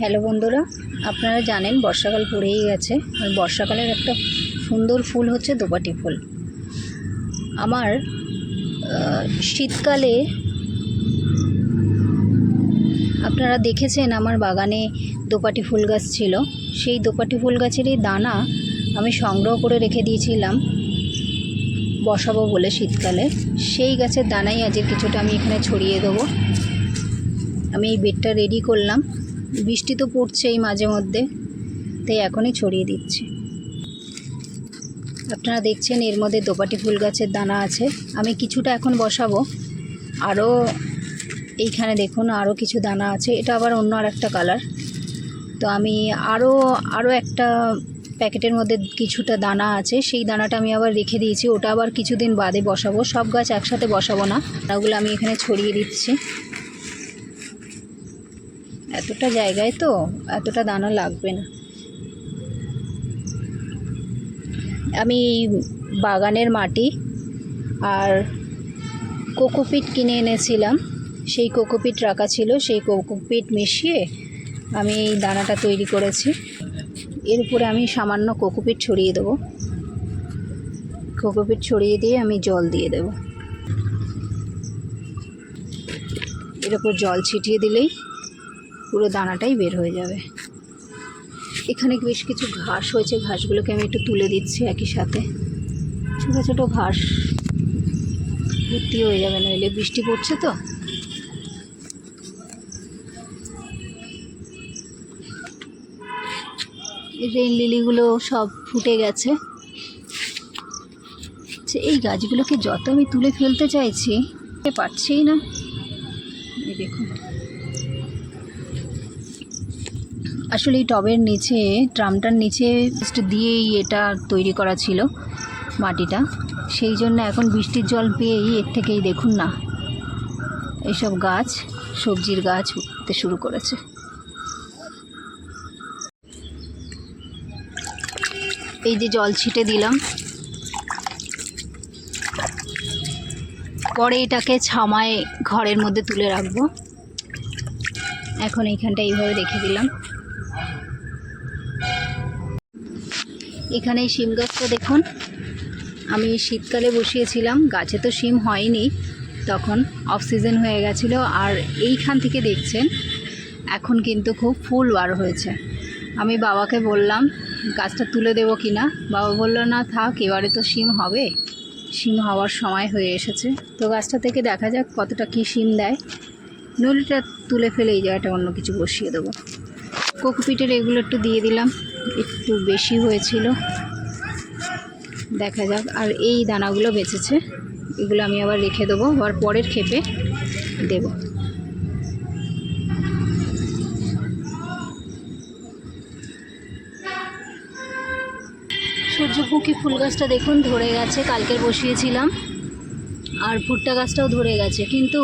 Hello বন্ধুরা, আপনারা জানেন বর্ষাকাল পড়েই গেছে, আর বর্ষাকালের একটা সুন্দর ফুল হচ্ছে দোপাটি ফুল। আমার শীতকালে আপনারা দেখেছেন আমার বাগানে দোপাটি ফুল গাছ ছিল। সেই দোপাটি ফুল গাছেরই দানা আমি সংগ্রহ করে রেখে দিয়েছিলাম বসাবো বলে শীতকালে। সেই গাছের দানাই আজকে কিছুটা আমি এখানে ছড়িয়ে দেবো। আমি এই বেডটা রেডি করলাম। বৃষ্টি তো পড়ছেই মাঝে মধ্যে, তাই এখনই ছড়িয়ে দিচ্ছি। আপনারা দেখছেন এর মধ্যে দোপাটি ফুল গাছের দানা আছে, আমি কিছুটা এখন বসাবো। আরও এইখানে দেখুন, আরও কিছু দানা আছে, এটা আবার অন্য আর একটা কালার। তো আমি আরও আরও একটা প্যাকেটের মধ্যে কিছুটা দানা আছে, সেই দানাটা আমি আবার রেখে দিয়েছি, ওটা আবার কিছুদিন বাদে বসাবো, সব গাছ একসাথে বসাবো না। ওগুলো আমি এখানে ছড়িয়ে দিচ্ছি। এতটা জায়গায় তো, এতটা দানা লাগবে না। আমি বাগানের মাটি আর কোকোপিট কিনে এনেছিলাম। সেই কোকোপিট রাখা ছিল, সেই কোকোপিট মিশিয়ে আমি এই দানাটা তৈরি করেছি। এর উপরে আমি সামান্য কোকোপিট ছড়িয়ে দেবো। কোকোপিট ছড়িয়ে দিয়ে আমি জল দিয়ে দেবো। এর উপর জল ছিটিয়ে দিলেই পুরো দানাটাই বের হয়ে যাবে। এখানে বেশ কিছু ঘাস হয়েছে ঘাসগুলোকে আমি একটু তুলে দিচ্ছি একই সাথে। ছোটো ছোটো ঘাস ভর্তি হয়ে যাবে নইলে বৃষ্টি পড়ছে তো। রেন লিলিগুলো সব ফুটে গেছে। আচ্ছা, এই গাছগুলোকে যত আমি তুলে ফেলতে চাইছি এ পারছিই না। দেখুন। আসলে এই টবের নিচে, ট্রামটার নিচে দিয়েই এটা তৈরি করা ছিল, মাটিটা। সেই জন্য এখন বৃষ্টির জল পেয়েই এর থেকেই দেখুন না। এইসব গাছ, সবজির গাছ উঠতে শুরু করেছে। এই যে জল ছিটে দিলাম। পরে এটাকে ছামায় ঘরের মধ্যে তুলে রাখব। এখন এইখানটা এইভাবে রেখে দিলাম। এখানে শিম গাছটা দেখুন। আমি শীতকালে বসিয়েছিলাম, গাছে তো শিম হয়নি, তখন অফ সিজন হয়ে গেছিল, আর এইখান থেকে দেখছেন, এখন কিন্তু খুব ফুল বার হয়েছে। আমি বাবাকে বললাম, গাছটা তুলে দেবো কি না বাবা বলল, না থাক, এবারে তো শিম হবে। শিম হওয়ার সময় হয়ে এসেছে। তো গাছটা থেকে দেখা যাক কতটা কী শিম দেয়। নলিটা তুলে ফেলে এই জায়গাটা অন্য কিছু বসিয়ে দেবো। কোকোপিটের এগুলো একটু দিয়ে দিলাম। একটু বেশি হয়েছিল। দেখা যাক, আর এই দানাগুলো বেঁচেছে, এগুলো আমি আবার রেখে দেবো, আবার পরের খেপে দেব। সূর্যমুখী ফুল গাছটা দেখুন, ধরে গেছে, কালকের বসিয়েছিলাম। আর ভুট্টা গাছটাও ধরে গেছে, কিন্তু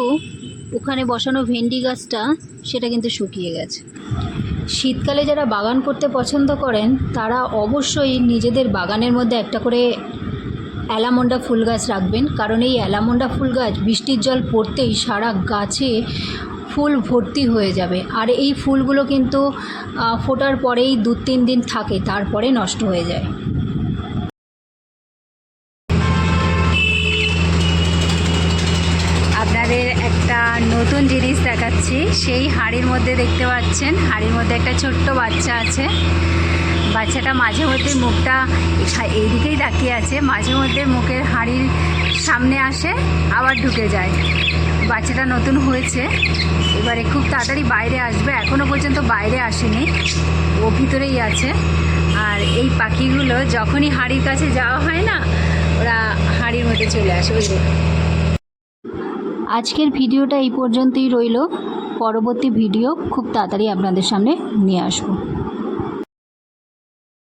ওখানে বসানো ভেন্ডি গাছটা, সেটা কিন্তু শুকিয়ে গেছে। শীতকালে যারা বাগান করতে পছন্দ করেন, তারা অবশ্যই নিজেদের বাগানের মধ্যে একটা করে অ্যালামন্ডা ফুল গাছ রাখবেন। কারণ এই অ্যালামন্ডা ফুল গাছ বৃষ্টির জল পড়তেই সারা গাছে ফুল ভর্তি হয়ে যাবে। আর এই ফুলগুলো কিন্তু ফোটার পরেই দু তিন দিন থাকে, তারপরে নষ্ট হয়ে যায়। নতুন জিনিস দেখাচ্ছি। সেই হাড়ির মধ্যে দেখতে পাচ্ছেন, হাড়ির মধ্যে একটা ছোট্ট বাচ্চা আছে। বাচ্চাটা মাঝে মধ্যে মুখটা এইদিকেই তাকিয়ে আছে, মাঝে মধ্যে মুখের হাড়ির সামনে আসে, আবার ঢুকে যায়। বাচ্চাটা নতুন হয়েছে, এবারে খুব তাড়াতাড়ি বাইরে আসবে এখনও পর্যন্ত বাইরে আসেনি, ও ভিতরেই আছে। আর এই পাখিগুলো যখনই হাড়ির কাছে যাওয়া হয় না, ওরা হাড়ির মধ্যে চলে আসে। ওই। আজকের ভিডিওটা এই পর্যন্তই রইল। পরবর্তী ভিডিও খুব তাড়াতাড়ি আপনাদের সামনে নিয়ে আসব।